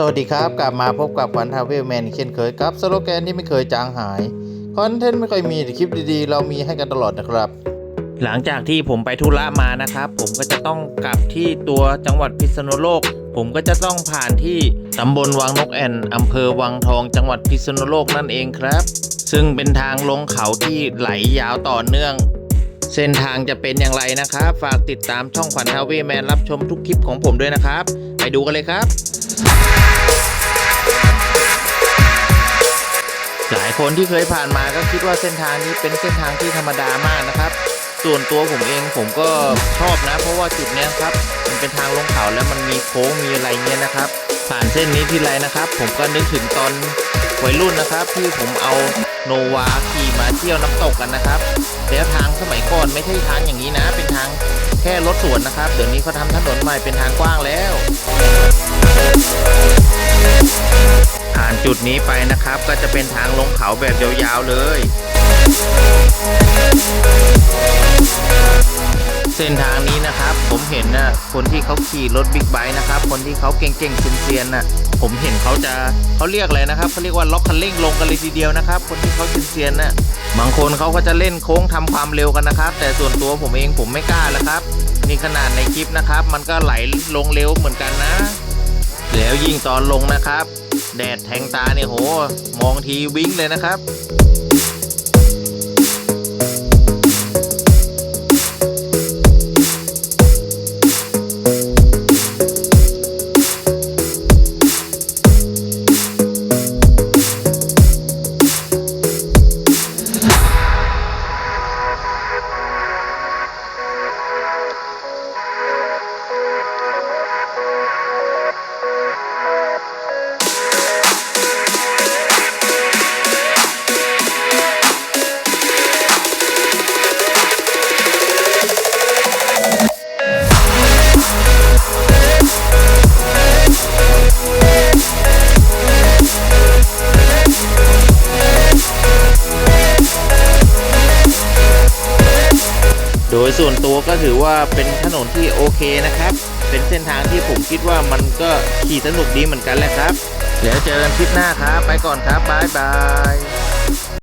สวัสดีครับกลับมาพบกับขวัญทาวเวลแมนเช่นเคยกับสโลแกนที่ไม่เคยจางหายคอนเทนต์ไม่ค่อยมีแต่คลิปดีๆ เรามีให้กันตลอดนะครับ หลังจากที่ผมไปธุระมานะครับ ผมก็จะต้องกลับที่ตัวจังหวัดพิษณุโลก ผมก็จะต้องผ่านที่ตำบลวังนกแอ่นอำเภอวังทองจังหวัดพิษณุโลกนั่นเองครับ ซึ่งเป็นทางลงเขาที่ไหลยาวต่อเนื่องเส้นทางจะเป็นอย่างไรนะครับ ฝากติดตามช่องขวัญทาวเวแมนรับชมทุกคลิปของผมด้วยนะครับ ไปดูกันเลยครับ คนที่เคยผ่านมาก็คิดว่าเส้นทางนี้เป็นเส้นทางที่ธรรมดามากนะครับ ส่วนตัวผมเองผมก็ชอบนะ เพราะว่าจุดนี้ครับ มันเป็นทางลงเขาแล้วมันมีโค้งมีอะไรเงี้ยนะครับ ผ่านเส้นนี้ทีไรนะครับ ผมก็นึกถึงตอนวัยรุ่นนะครับ ที่ผมเอาโนวาขี่มาเที่ยวน้ำตกกันนะครับ แล้วทางสมัยก่อนไม่ใช่ทางอย่างนี้นะ เป็นทางแค่รถสวนนะครับ เดี๋ยวนี้เขาทำถนนใหม่เป็นทางกว้างแล้ว นี้ไปนะครับก็จะเป็นทางลงเขาแบบยาวๆเลย เส้นทางนี้นะครับ ผมเห็นนะคนที่เขาขี่รถบิ๊กไบค์นะครับ คนที่เขาเก่งๆเซียนๆน่ะ ผมเห็นเขาจะเขาเรียกอะไรนะครับเขาเรียกว่าล็อกคันเร่งลงกันเลยทีเดียวนะครับ คนที่เขาเซียนๆน่ะบางคนเขาก็จะเล่นโค้งทำความเร็วกันนะครับ แต่ส่วนตัวผมเองผมไม่กล้าแล้วครับนี่ขนาดในคลิปนะครับ มันก็ไหลลงเร็วเหมือนกันนะ แล้วยิ่งตอนลงนะครับ แดดแทงตาเนี่ยโห มองทีวิ้งเลยนะครับ ส่วนตัวก็ถือว่าเป็นถนนที่โอเคนะครับ เป็นเส้นทางที่ผมคิดว่ามันก็ขี่สนุกดีเหมือนกันแหละครับ เดี๋ยวเจอกันคลิปหน้าครับ ไปก่อนครับ บ๊ายบาย